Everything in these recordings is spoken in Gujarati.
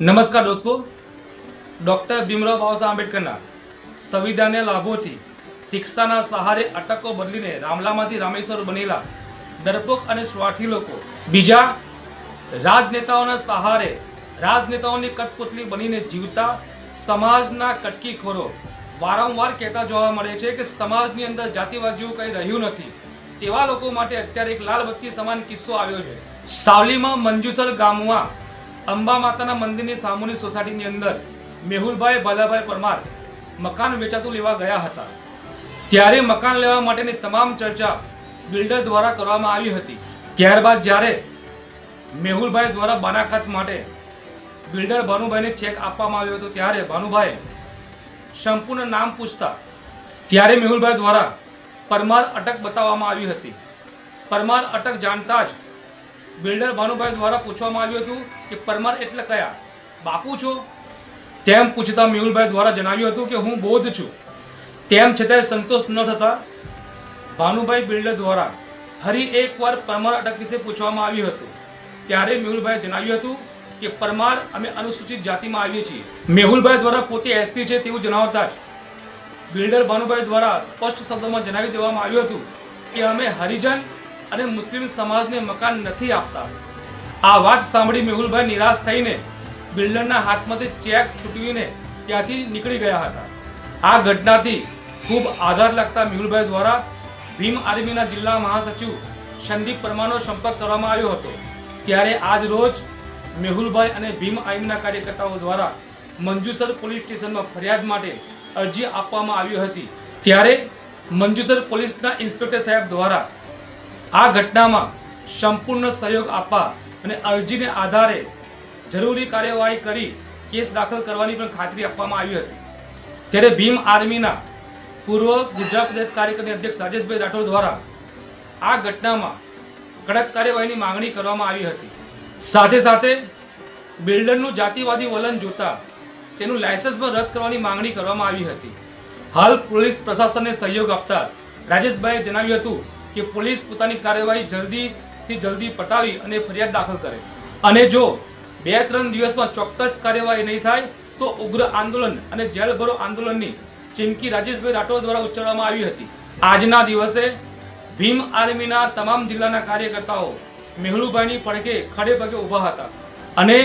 નમસ્કાર દોસ્તો. ડૉક્ટર ભીમરાવ બાબાસાહેબ આંબેડકરના સંવિધાનના લાભોથી શિક્ષાના સહારે અટકો બદલીને રામલામાંથી રામેશ્વર બનેલા ડરપોક અને સ્વાર્થી લોકો બીજા રાજનેતાઓના સહારે રાજનેતાઓની કટપુતલી બનીને જીવતા સમાજના કટકીખોરો વારંવાર કહેતા જોવા મળે છે કે સમાજની અંદર જાતિવાદ જેવું કંઈ રહ્યું નથી. તેવા લોકો માટે અત્યારે એક લાલ બત્તી સમાન કિસ્સો આવ્યો છે. સાવલીમાં મંજુસર ગામમાં અંબા માતાના મંદિરની સામુની સોસાયટીની અંદર મેહુલભાઈ, બાલાભાઈ પરમાર મકાન વેચાતું લેવા ગયા હતા. ત્યારે મકાન લેવા માટેની તમામ ચર્ચા બિલ્ડર દ્વારા કરવામાં આવી હતી. ત્યારબાદ જ્યારે મેહુલભાઈ દ્વારા બાનાખાત માટે બિલ્ડર ભાનુભાઈને ચેક આપવામાં આવ્યો હતો, ત્યારે ભાનુભાઈ સંપૂર્ણ નામ પૂછતા ત્યારે મેહુલભાઈ દ્વારા પરમાર અટક બતાવવામાં આવી હતી. પરમાર અટક જાણતા જ બિલ્ડર ભાનુભાઈ દ્વારા પૂછવામાં આવ્યું હતું કે પરમાર એટલે કયા? બાપુ છો? તેમ પૂછતા મેહુલભાઈ દ્વારા જણાવ્યું હતું કે હું બૌદ્ધ છું. તેમ છતાંય સંતોષ ન થતા ભાનુભાઈ બિલ્ડર દ્વારા ફરી એકવાર પરમાર અટક વિશે પૂછવામાં આવ્યું હતું. ત્યારે મેહુલભાઈ જણાવ્યું હતું કે પરમાર અમે અનુસૂચિત જાતિમાં આવીએ છીએ. મેહુલભાઈ દ્વારા પોતે એસટી છે તેવું જણાવતા જ બિલ્ડર ભાનુભાઈ દ્વારા સ્પષ્ટ શબ્દોમાં જણાવી દેવામાં આવ્યું હતું કે અમે હરિજન અને મુસ્લિમ સમાજને મકાન નથી આપતા. આ વાત સાંભળી મેહુલભાઈ નિરાશ થઈને બિલ્ડરના હાથમાંથી ચેક છૂટવીને ત્યાંથી નીકળી ગયા હતા. આ ઘટનાથી ખૂબ આધાર લાગતા મેહુલભાઈ દ્વારા ભીમ આર્મીના જિલ્લા મહાસચિવ સંદીપ પરમારનો સંપર્ક કરવામાં આવ્યો હતો. ત્યારે આજ રોજ મેહુલભાઈ અને ભીમ આર્મીના કાર્યકર્તાઓ દ્વારા મંજુસર પોલીસ સ્ટેશનમાં ફરિયાદ માટે અરજી આપવામાં આવી હતી. ત્યારે મંજુસર પોલીસના ઇન્સ્પેક્ટર સાહેબ દ્વારા આ ઘટનામાં સંપૂર્ણ સહયોગ આપવા અને અરજીને આધારે જરૂરી કાર્યવાહી કરી કેસ દાખલ કરવાની પણ ખાતરી આપવામાં આવી હતી. ત્યારે ભીમ આર્મીના પૂર્વ ગુજરાત પ્રદેશ કાર્યકરની અધ્યક્ષ રાજેશભાઈ રાઠોડ દ્વારા આ ઘટનામાં કડક કાર્યવાહીની માંગણી કરવામાં આવી હતી. સાથે સાથે બિલ્ડરનું જાતિવાદી વલણ જોતા તેનું લાયસન્સ પણ રદ કરવાની માંગણી કરવામાં આવી હતી. હાલ પોલીસ પ્રશાસનને સહયોગ આપતા રાજેશભાઈએ જણાવ્યું હતું કે પોલીસ પોતાની કાર્યવાહી જલ્દીથી જલ્દી પટાવી અને ફરિયાદ દાખલ કરે. અને જો બે ત્રણ દિવસમાં ચોક્કસ કાર્યવાહી નહીં થાય, તો ઉગ્ર આંદોલન અને જેલભરો આંદોલનની ચીમકી રાજેશભાઈ રાઠોડ દ્વારા ઉચ્ચારવામાં આવી હતી. આજના દિવસે ભીમ આર્મીના તમામ જિલ્લાના કાર્યકર્તાઓ મેહુલભાઈની પડખે ખડે પગે ઊભા હતા. અને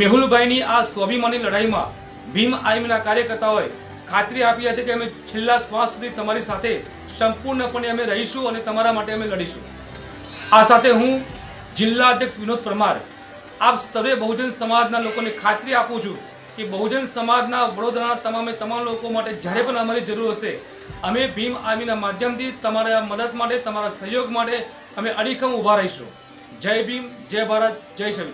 મેહુલભાઈની આ સ્વાભિમાની લડાઈમાં ભીમ આર્મીના કાર્યકર્તાઓએ ખાતરી આપી હતી કે અમે છેલ્લા શ્વાસ સુધી તમારી સાથે સંપૂર્ણપણે અમે રહીશું અને તમારા માટે અમે લડીશું. આ સાથે હું જિલ્લા અધ્યક્ષ વિનોદ પરમાર, આપ સર્વે બહુજન સમાજના લોકોને ખાતરી આપું છું કે બહુજન સમાજના વડોદરાના તમામે તમામ લોકો માટે જ્યારે પણ અમારી જરૂર હશે, અમે ભીમ આર્મીના માધ્યમથી તમારા મદદ માટે, તમારા સહયોગ માટે અમે અડીખમ ઊભા રહીશું. જય ભીમ, જય ભારત, જય સંવિધાન